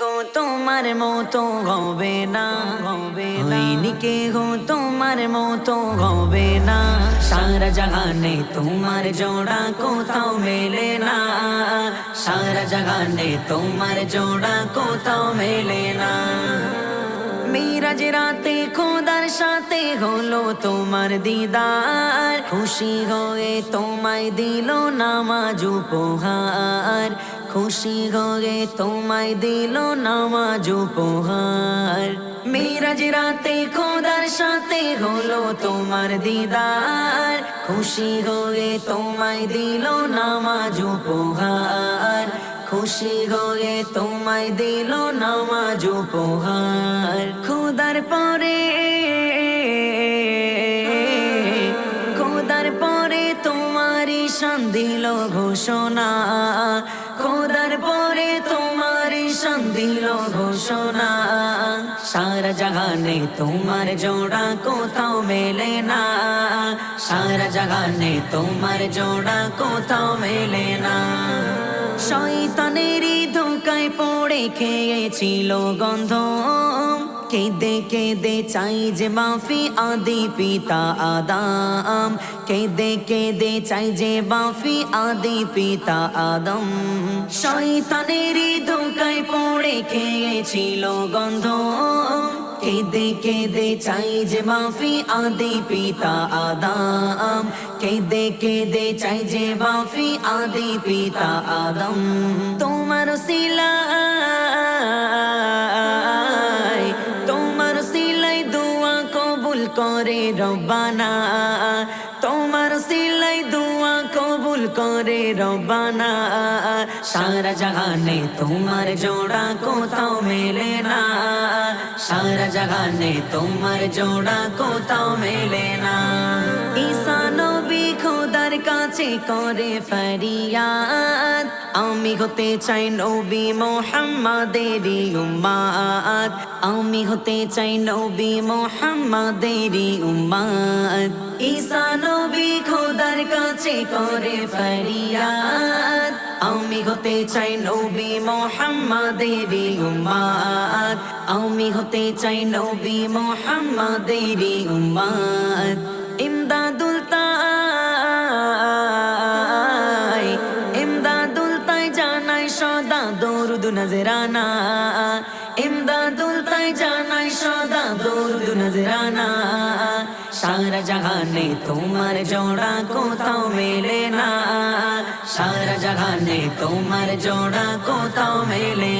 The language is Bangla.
গো তোমার মতো হবে না হবে হইনিকে গো তোমার মতো হবে না। সারা জাগানে তোমার জোড়া কোথাও মেলে না। সারা জাগানে তোমার জোড়া কোথাও মেলে না। মিরাজ রাতে খোদার সাথে হলো তোমার দিদার। খুশি হয়ে তোমায় দিল নামাজ উপহার। খুশি হয়ে তোমায় দিল নামাজ উপহার। মিরাজ রাতে খোদার সাথে হলো তোমার দিদার। খুশি হয়ে তোমায় দিল নামাজ উপহার। খুশি হয়ে তোমায় দিল নামাজ উপহার। খুদার পরে ঘোষণা। খোদার পরে তোমার শান দিল ঘোষণা। সারা জাগানে তোমার জোড়া কোথাও মেলে না। সারা জাগানে তোমার জোড়া কোথাও মেলে না। শয়তানেরই ধোকায় পড়ে খেয়েছিল গন্ধ। কেঁদে কেঁদে চাই যে মাফি আদি পিতা আদাম। কেঁদে কেঁদে চাই যে মাফি আদি পিতা আদম। শয়তানেরই ধোকায় পড়ে খেয়েছিল গন্ধ। কেঁদে কেঁদে চাই যে মাফি আদি পিতা আদাম। কেঁদে কেঁদে চাই যে মাফি আদি পিতা আদম। তোমার সিলাই তোমার সিলাই দোয়া কবুল করে রব্বানা। তোমার সিলাই দোয়া কবুল করে রব্বানা। সারা জাহানে তোমার জোড়া কোথাও মেলে না। সারা জাহানে তোমার জোড়া কোথাও মেলে না। কাছে করে ফরিয়াদ। আমি হতে চাই নবী মোহাম্মদেরই উম্মাদ। আমি হতে চাই নবী মোহাম্মদেরই উম্মাদ। ঈসা নবী খোদার কাছে করে ফরিয়াদ। আমি হতে চাই নবী মোহাম্মদেরই উম্মাদ। আমি হতে চাই নবী মোহাম্মদেরই উম্মাদ। ইমদাদুল তাই দরুদ নজরানা ইমদাদুল তাই জানাই সদা দরুদ নজরানা সারা জাহানে তোমার জোড়া কোথাও মেলে না। সারা জাহানে তোমার জোড়া কোথাও মেলে